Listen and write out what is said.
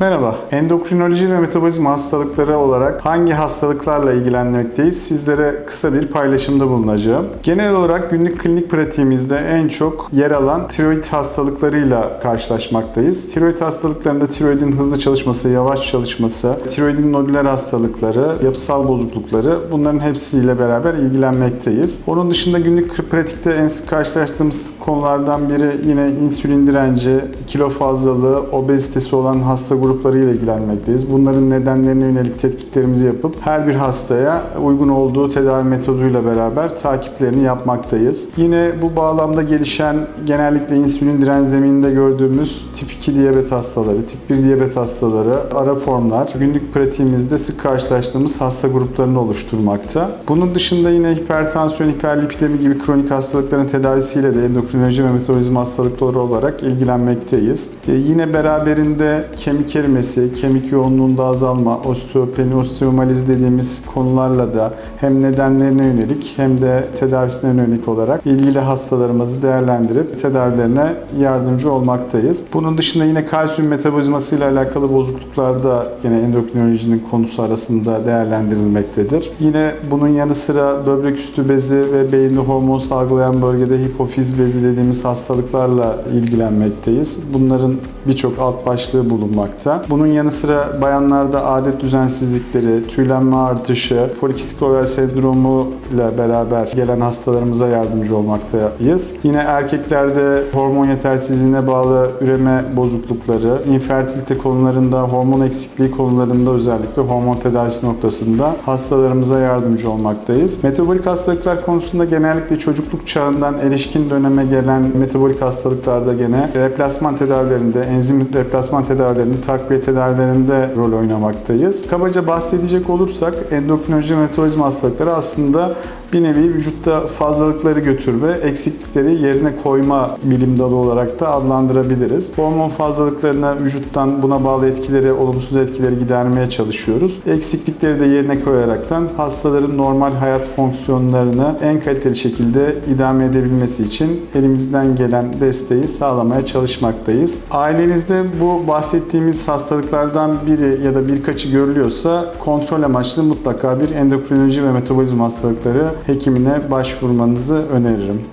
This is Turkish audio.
Merhaba, endokrinoloji ve metabolizma hastalıkları olarak hangi hastalıklarla ilgilenmekteyiz? Sizlere kısa bir paylaşımda bulunacağım. Genel olarak günlük klinik pratiğimizde en çok yer alan tiroid hastalıklarıyla karşılaşmaktayız. Tiroid hastalıklarında tiroidin hızlı çalışması, yavaş çalışması, tiroidin nodüler hastalıkları, yapısal bozuklukları bunların hepsiyle beraber ilgilenmekteyiz. Onun dışında günlük pratikte en sık karşılaştığımız konulardan biri yine insülin direnci, kilo fazlalığı, obezitesi olan hasta grupları ile ilgilenmekteyiz. Bunların nedenlerine yönelik tetkiklerimizi yapıp her bir hastaya uygun olduğu tedavi metoduyla beraber takiplerini yapmaktayız. Yine bu bağlamda gelişen genellikle insülin direnç zemininde gördüğümüz tip 2 diyabet hastaları, tip 1 diyabet hastaları, ara formlar günlük pratiğimizde sık karşılaştığımız hasta gruplarını oluşturmakta. Bunun dışında yine hipertansiyon, hiperlipidemi gibi kronik hastalıkların tedavisiyle de endokrinoloji ve metabolizma hastalıkları olarak ilgilenmekteyiz. E, yine beraberinde kemik erimesi, kemik yoğunluğunda azalma, osteopeni, osteomaliz dediğimiz konularla da hem nedenlerine yönelik hem de tedavisine yönelik olarak ilgili hastalarımızı değerlendirip tedavilerine yardımcı olmaktayız. Bunun dışında yine kalsiyum metabolizması ile alakalı bozukluklar da yine endokrinolojinin konusu arasında değerlendirilmektedir. Yine bunun yanı sıra böbrek üstü bezi ve beyinde hormon salgılayan bölgede hipofiz bezi dediğimiz hastalıklarla ilgilenmekteyiz. Bunların birçok alt başlığı bulunmakta. Bunun yanı sıra bayanlarda adet düzensizlikleri, tüylenme artışı, polikistik over sendromu ile beraber gelen hastalarımıza yardımcı olmaktayız. Yine erkeklerde hormon yetersizliğine bağlı üreme bozuklukları, infertilite konularında, hormon eksikliği konularında özellikle hormon tedavisi noktasında hastalarımıza yardımcı olmaktayız. Metabolik hastalıklar konusunda genellikle çocukluk çağından erişkin döneme gelen metabolik hastalıklarda gene replasman tedavilerinde, enzim replasman tedavilerinde, takviye tedavilerinde rol oynamaktayız. Kabaca bahsedecek olursak endokrinoloji metabolizma hastalıkları aslında bir nevi vücutta fazlalıkları götürme, eksiklikleri yerine koyma bilim dalı olarak da adlandırabiliriz. Hormon fazlalıklarına vücuttan buna bağlı etkileri, olumsuz etkileri gidermeye çalışıyoruz. Eksiklikleri de yerine koyaraktan hastaların normal hayat fonksiyonlarını en kaliteli şekilde idame edebilmesi için elimizden gelen desteği sağlamaya çalışmaktayız. Ailenizde bu bahsettiğimiz hastalıklardan biri ya da birkaçı görülüyorsa kontrol amaçlı mutlaka bir endokrinoloji ve metabolizma hastalıkları hekimine başvurmanızı öneririm.